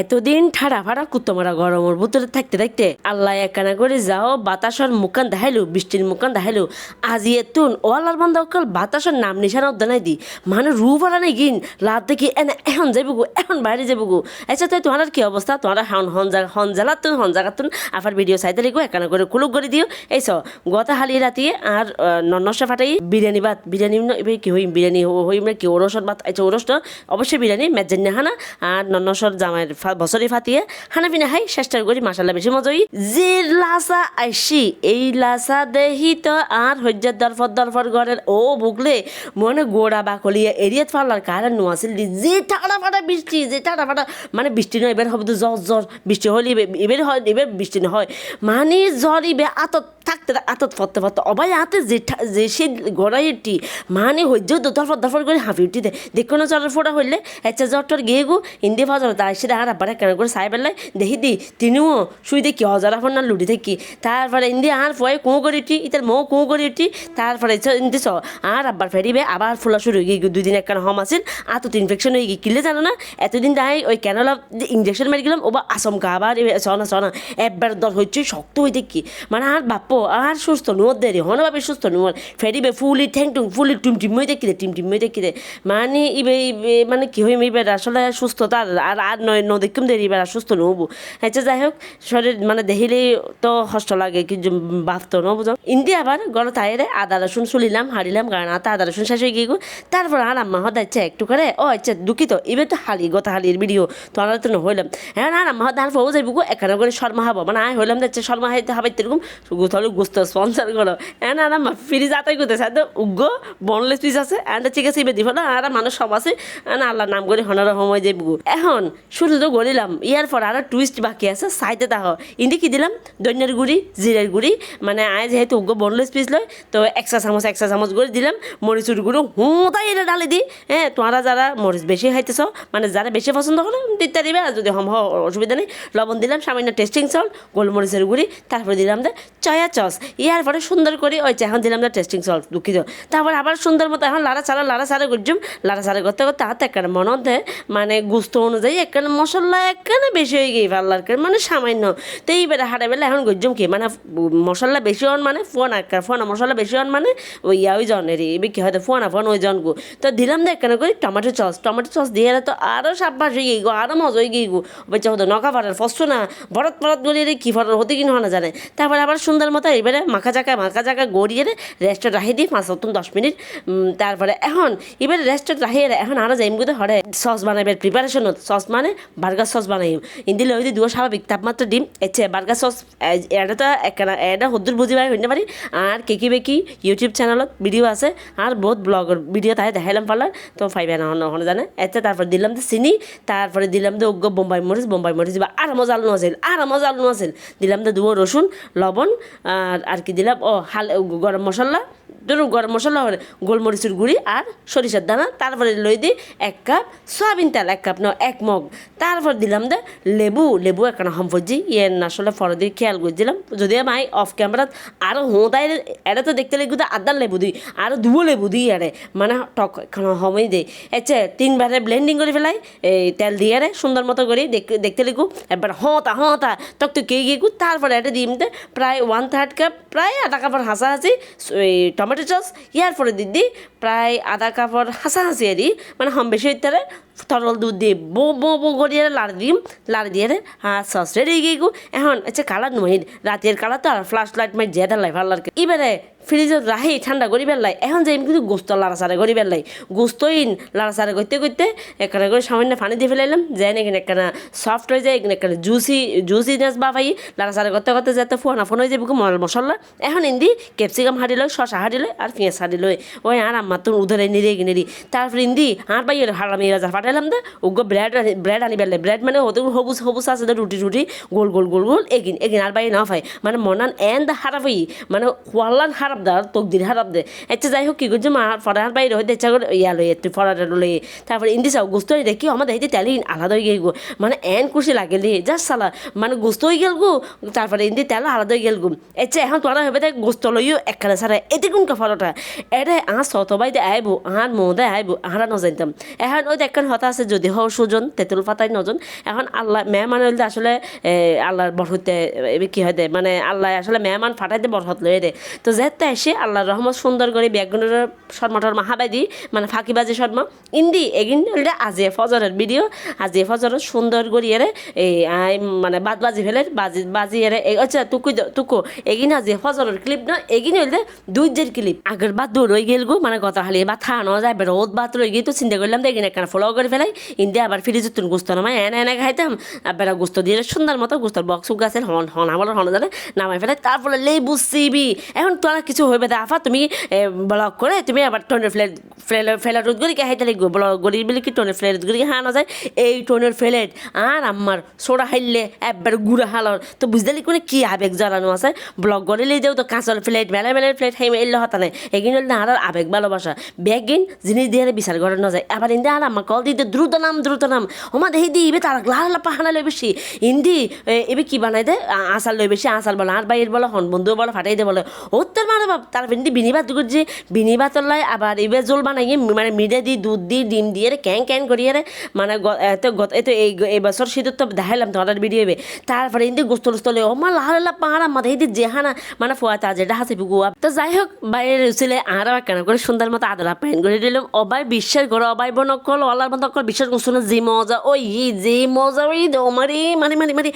এতদিন ঠাড়া ফাড়া কুত্তমারা গরমের ভিতরে থাকতে থাকতে আল্লাহ একানা করে যাও, বাতাসর মুখান দেখাইলো, বৃষ্টির মুখান দেখাইলো। আজি এতুন ওয়ালার বান্ধা অকল বাতাসর নাম নিশানা উদ্দানাই দি। মানে রু ভাড়া নেই গিন রাত দেখি এনে এখন যাইব গো এখন বাইরে যাইব গো আচ্ছা তাই তোমার কি অবস্থা? তোমার হন হন জায়গা হন জ্বালাতুন, হন জায়গাতুন আবার ভিডিও চাইতে লিখো একানা করে কুলুক করে দিও। এই চ, গতা হালি রাতি আর ননসা ফাটাই বিরিয়ানি ভাত, বিরিয়ানি ন, এবার কি হই বিরিয়ানি হই মানে কি ওরসর ভাত আচ্ছা ওরসটা অবশ্যই বিরিয়ানি মেজান্না হানা আর ননসর জামাইয়ের বছরে ফাটিয়ে হানা পিনা খাই চেষ্টা করি মাসাল্লাহ বেশি মজা হই যে লাসা আইসি এই লাসা দেহি তো আর হজ্জার দরফর দরফর ঘরের ও বুকলে মনে গোড়া বাকলিয়ে এরিয়াত ফালার কারণ নোয়াছিল যে টাকা ফাটা বৃষ্টি, যে টাকা ফাটা মানে বৃষ্টি নয় এবার হবে তো জ্বর জ্বর বৃষ্টি হলে এবার- হয় এবার বৃষ্টি না হয় মানে জ্বর ইবে আতত থাকতে আতত ফরতে ফরতে অবাই হাতে যে যে সে গড়াইটি মানে হইজ তো দরফর দরফর করে হাঁফি উঠি দে। দেখো না জ্বরের ফোটা হইলে আচ্ছা জ্বর টর গিয়ে গো ইন্দি ফাজর তার সেটা আর আবার কেন করে সাই বেলায় দেখি দি, তিনিও শুই দেখি হজার ফোন লুডি দেখি। তারপরে ইন্দি আর ফয়ে কুঁ করে উঠি, ইতার মৌ কুঁ করে উঠি, তারপরে ইন্দি চ, আর আবার ফেরিবে আবার ফুলা শুরু হয়ে গিয়ে দুই দিন একখান হম আছিল, আর তো ইনফেকশন হয়ে গিয়ে কিলে জানো না, এতদিন তাই ওই ক্যানোলা ইঞ্জেকশন মেরে গেলাম, ওবা আসমকা আবার সনা সনা একবার দর হচ্ছে শক্ত হয়ে দেখি। মানে আর বাপ্প আর সুস্থ নুয়ার দেরি, হন ভাবে সুস্থ নুয়ার ফেরিবে ফুলি ঠ্যাং টুং, ফুলি টুম টিম হয়ে দেখি টিম টিম হয়ে দেখি দে মানে ইবে, ইবে- মানে কি হইম এবার আসলে সুস্থতা আর- আর নয় দেখিম দেরি আর সুস্থ নহবো। আচ্ছা যাই হোক শরীর মানে দেখিলেই তো কষ্ট লাগে কিন্তু বাঁচতো ন বুঝো ইন্দি আবার গড় তাইরে আদা রসুন চুলিলাম হারিলাম কারণ আতা আদা রসুন শেষ হয়ে গিয়ে। তারপর আর আম্মা হদ আচ্ছা একটু করে ও আচ্ছা দুঃখিত এবার তো হালি গত হালির ভিডিও তো আমার তো হইলাম হ্যাঁ না আম্মা হদ আর ফো যাইব এখানে করে শর্মা হব মানে আয় হইলাম যাচ্ছে শর্মা হাইতে হবে এরকম তাহলে গুস্ত স্পন্সার করো হ্যাঁ না না ফ্রিজ আতাই করতে তো উগ্র বনলেস পিস আছে। এন্ড ঠিক আছে এবার দিব না আর মানুষ সব আছে। না আল্লাহ নাম করে হনার সময় যাইব। এখন শুধু গড়িলাম ইয়ার পর আরও টুইস্ট বাকি আছে সাইতে তাহ। ইন্দি কি দিলাম? দৈন্যের গুড়ি জিরের গুড়ি মানে আয় যেহেতু উগ্র বনলেস পিস লয়, তো একশা চামচ একশা চামচ করে দিলাম মরিচুর গুঁড়ো হুঁতাই এটা ডালে দি হ্যাঁ তোমরা যারা মরিচ বেশি খাইতেছ মানে যারা বেশি পছন্দ করে দিতে দিবে আর যদি হয় অসুবিধা নেই। লবণ দিলাম, সামান্য টেস্টিং সল্ট গোলমরিচের গুঁড়ি, তারপরে দিলাম দে চয়া চস ইয়ার পরে সুন্দর করে ওই এখন দিলাম দে টেস্টিং সল্ট দুঃখিত তারপর আবার সুন্দর মতো এখন লাড়া ছাড়া লাড়া ছাড়া করছুম লাড়া ছাড়া করতে করতে হাতে একটা মনে মানে গুস্ত অনুযায়ী একখানে মশলা একখানে বেশি হয়ে গিয়ে পাল্লার মানে সামান্য। তো এইবারে হাটে বেলা এখন গজ্জুম কি? মানে মশলা বেশি হন মানে ফোন আকার ফোনা মশলা বেশি হন মানে ওই ইয়া, ওই জনের এবার কি হয়তো ফোনা, ফোন ওই জন গো তো দিলাম দেখ কেন করি? টমেটো সস টমেটো সস দিয়ে তো আরও সাব্বাস হয়ে গিয়ে গো আরও মজা হয়ে গিয়ে গো। বেচা হতো নকা ফাটার ফসছো না, ভরত ভরত গড়িয়ে রে কি ফটার হতে কিনা না জানে। তারপরে আবার সুন্দর মতো এবারে মাখা চাকা মাখা চাকা গড়িয়ে রে রেস্টে রাখি দিই পাঁচ মতন দশ মিনিট। তারপরে এখন এবারে রেস্টে রাখিয়ে এখন আরও যাইমগুলো হরে। সস বানাইবে প্রিপারেশন সস মানে বার্গার সস বানাই। ইন্দিলে যে দুয়ো স্বাভাবিক তাপমাত্রা ডিম এছে বার্গার সস এটা তো একখানা এটা হদ্দুর বুঝি পাই হইতে পারি আর কেকি বেকি ইউটিউব চ্যানেলত ভিডিও আছে আর বহুত ব্লগের ভিডিও তাই দেখাইলাম পারলার তো ফাইবে না হন জানে? এতে তারপর দিলাম তো চিনি তারপরে দিলাম তো উগ্র বোম্বাই মরিচ বোম্বাই মরিচ বা আর মজা আলু আছিল আর মজা আলু আছিল দিলাম তো দুয়ো রসুন লবণ আর আর কি দিলাম? ও হাল গরম মশলা ধরুন গরম মশলা, গোলমরিচের গুঁড়ি আর সরিষার দানা, তারপরে লই দিই এক কাপ সয়াবিন তেল, এক কাপ ন এক মগ। তারপর দিলাম দে লেবু লেবু একখানা সম্পর্জি ইয়ে আসলে ফর দিয়ে খেয়াল করে দিলাম। যদি আমি অফ ক্যামেরাত আরও হোঁতাই এটা তো দেখতে লেগু আদার লেবু দিই আরও দুবো লেবু দিই আরে মানে টক এখানে সময় দেই। আচ্ছা তিনবারে ব্লেন্ডিং করে ফেলাই, এই তেল দিয়ে আরে সুন্দর মতো করে, দেখ- দেখতে লেগু একবার হতা হতা, টক তো কে গিয়ে তারপরে এটা দিম দে প্রায় ওয়ান থার্ড কাপ প্রায় আধা কাপড় হাসাহাসি, এই টমেটো সস ইয়ার পরে দিদি প্রায় আধা কাপড় হাসাহাসি আর মানে হম বেশি হইতে তরল দুধ দিয়ে বো বো বো করিয়ে লাড় দিম, লাড় দিয়ে হ্যাঁ সস রেডি গিয়ে গু এখন আচ্ছা কালার নহিন রাতের কালার তো আর ফ্লাশ লাইট মাই জেদা লাই ভালো লাগে। এবারে ফ্রিজত রাহি ঠান্ডা করি পেলাই এখন যে কিন্তু গোস্ত লাড়াচাড়া করি পেলাই গোস্তইন লাড়াচাড়া করতে করতে এখানে করে সামান্য পানি দিয়ে ফেলাইলাম। যাই না এখানে একখানা সফট হয়ে যায়, এখানে একখানা জুসি জুসিনেস বা পাই লাড়াচাড়া করতে করতে যাতে ফোনা ফোন হয়ে যাবে মল মশলা। এখন ইন্দি ক্যাপসিকাম হাঁটি লয় শশা হাঁটি লয় আর পেঁয়াজ হাঁটি লয়। ওই আর আমার তো উধারে নিরে দি তারপরে ইন্দি আর পাই হারামি রাজা ফাটাইলাম দে ওগো ব্রেড ব্রেড আনি পেলে ব্রেড মানে হতে হবুস হবুস আছে দে, রুটি রুটি, গোল গোল গোল গোল, এগিন এগিন, আর বাই না ফাই মানে মনান এন দা হারাপ হই মানে ওয়াল্লান হারাপ দা তকদির হারাপ দে। আচ্ছা যাই হোক, কি করছ, মা ফরার বাইরে হইতে ইচ্ছা করে ইয়া লই তুই ফরাটা লই তারপরে ইন্দি চাও গুস্ত হয়ে দেখি, আমাদের হইতে তেলি আলাদা হয়ে গেল মানে এন খুশি লাগে লি, যা সালা মানে গুস্ত হয়ে গেল গো। তারপরে ইন্দি তেল আলাদা হয়ে গেল গো। আচ্ছা এখন তোরা হবে তাই গোস্ত লইও একখানে সারা। এতে কোন ফরাটা? এটা আহ সত বাইতে আইবো, আহার মধ্যে আইবো, আহারা নজাইতাম এখন ওই দেখেন কথা আছে যদি হও সুজন, তেঁতুল পাতায় নজন। এখন আল্লাহ, মেহমান হইলে আসলে আল্লাহর বরহতে কি হয় দে মানে আল্লাহ আসলে মেহমান ফাটাই ফাটাইতে বরহত লয়ে দে। তো যেতে এসে আল্লাহর রহমত সুন্দর করে বেগুনের শর্মা টর্মা হাবাই দি মানে ফাঁকিবাজি শর্মা, ইন্দি, এগিন হইলে আজিয়ে ফজরের ভিডিও আজিয়ে ফজরের সুন্দর করি এরে এই মানে বাদ বাজি ফেলে, বাজি বাজি এরে আচ্ছা তুকু তুকু এগিন আজিয়ে ফজরের ক্লিপ না, এগিন হইলে দুইজের ক্লিপ। আগের বাদ দূর হয়ে গেল গো মানে গত হালি বা থানো যায় রোদ বাত রয়ে গিয়ে তো চিন্তা করলাম দেখি না কেন ফলো করে ফেলাই ইন্দি আবার ফিরে যেতুন গুস্ত নামাই, এনে এনে খাইতাম। আর বেড়া গুস্ত দিয়ে সুন্দর মতো গুস্তর বক্স গাছের হন হন আমার হন জানে, নামাই ফেলাই তারপরে লেই বুঝছিবি এখন তোরা কিছু হইবে আফা, তুমি ব্লক করে তুমি আবার টোনের ফ্লেট ফ্লেট রোদ করি খাইতে লাগবে। ব্লক করি বলে কি টোনের ফ্লেট করি হানো যায়? এই টোনের ফ্লেট আর আমার সোডা হাইলে একবার গুড়া হালর তো বুঝতে কোনে কি আবেগ জ্বালানো আছে? ব্লক করিলে দেও তো কাঁচল ফ্লেট মেলা মেলা ফ্লেট হাই এলে হতা নাই এগিন হলে আর আবেগ ভালোবাসা। বেগিন জিনিস দিয়ে বিচার করে না যায়। আবার ইন্দি আর আমার কল দিতে দ্রুত নাম দ্রুত নাম ওমা দেখি দি ইবে তারা লাল পাহানা লই বেশি। ইন্দি এবে কি বানাই দে? আ- আচার লই বেশি আচার বলে। আর বাইর বলে, হন বন্ধু বলে, ফাটাই দে বলে। ওত্তর মানে বাপ, তার ইন্দি বিনিবাদ করছে বিনিবাদ লাই আবার এবে জল বানাই মানে মিডে দি, দুধ দি, ডিম দিয়ে রে ক্যাং ক্যাং করিয়ে রে। মানে এত গত এত এই এই বছর শীতের তো দেখাইলাম তোমার ভিডিও এবে তারপরে ইন্দি গোস্ত টোস্তলে ও মা লাল লাল পাহাড়া মাথা দি জেহানা মানে ফোয়া তাজে হাসি পুকুয়া তো যাই হোক, বাইরে ছিল আরও কেন করে সুন্দর মতো আদলা প্যান করে দিলাম। অবাই বিশ্বাস করো, অবাই বনকল, অলার মতো বিশ্বাস করছ না, যে মজা ওই যে মজা ওই দে মারি মানে মানে মানে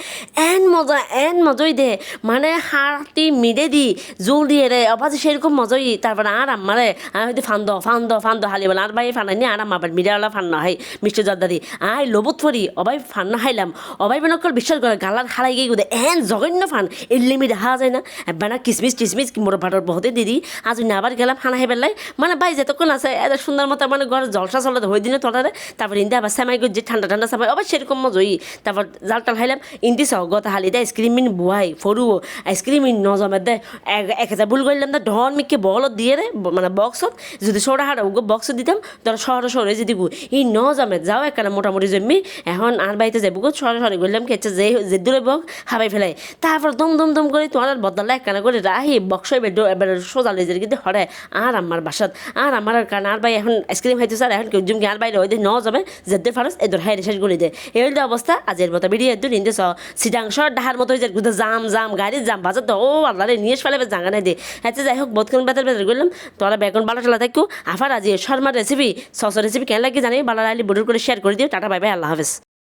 এন মজা, এন মজাই দে মানে হাতি মিডে দি জোল দিয়ে রে অবাজ সেরকম মজাই তারপরে আর আমারে আমি হয়তো ফান্দ ফান্দ ফান্দ হালি বলে আর ভাই ফানাইনি আর আমার মিডিয়াওয়ালা ফান্না হাই মিষ্টি জর্দারি আই, লবত ফরি অবাই ফান্না হাইলাম অবাই বনকল বিশ্বাস করে গালার হারাই গিয়ে গুদে এন জঘন্য ফান এল্লি মিডে হা যায় না বেনা কিসমিস টিসমিস মোর ভাটর বহুতে দিদি আজ আবার গেলাম হেবেল লাই মানে বাই যতক্ষণ আছে এত সুন্দর মতো মানে ঘরে জলসা চলে হয়ে দিনে তোলারে তারপর ইন্দি আবার সামাই যে ঠান্ডা ঠান্ডা সামাই আবার সেরকম মজই। তারপর জাল টাল খাইলাম, ইন্দি সহ গত হালি দে আইসক্রিম মিন বুয়াই ফরু আইসক্রিম ইন নজমে দে, এক- হাজার ভুল করলাম দে ঢন মিকে বল দিয়ে রে মানে বক্সত, যদি সরা হারা ওগো বক্স দিতাম তোর শহরে শহরে যদি ই নজমে, যাও একখানা মোটামুটি জমি, এখন আর বাড়িতে যাব গো শহরে শহরে করলাম কেছে যে যে দূরে বক, হাবাই ফেলাই। তারপর দম দম দম করে তোমার বদলা একখানা করে রাহি বক্স এবার সোজা লেজের কিন্তু হরে আর আমার বাসাত আর আমার আর কারণ আর ভাই এখন আইসক্রিম খাইতে স্যার এখন কেউ জুমকে আর বাইরে ওই ন যাবে যেতে ফারস এদর হাই শেষ গুলি দে। এই হইলে অবস্থা, আজের মতো ভিডিও এদুর নিন্দে স সিটাংশ ডাহার মতো যায় গুদে জাম জাম, গাড়ি জাম বাজার তো, ও আল্লাহ রে, নিয়ে ফেলে জাঙ্গা নাই দে। আচ্ছা যাই হোক বোধক্ষণ বেতার বেতার করলাম তোরা বেগুন বালা টালা থাকো। আফার আজি শর্মার রেসিপি সস রেসিপি কেন লাগে জানি বালা আলি বুডুর করে শেয়ার করে দিও। টাটা বাই বাই আল্লাহ হাফেজ।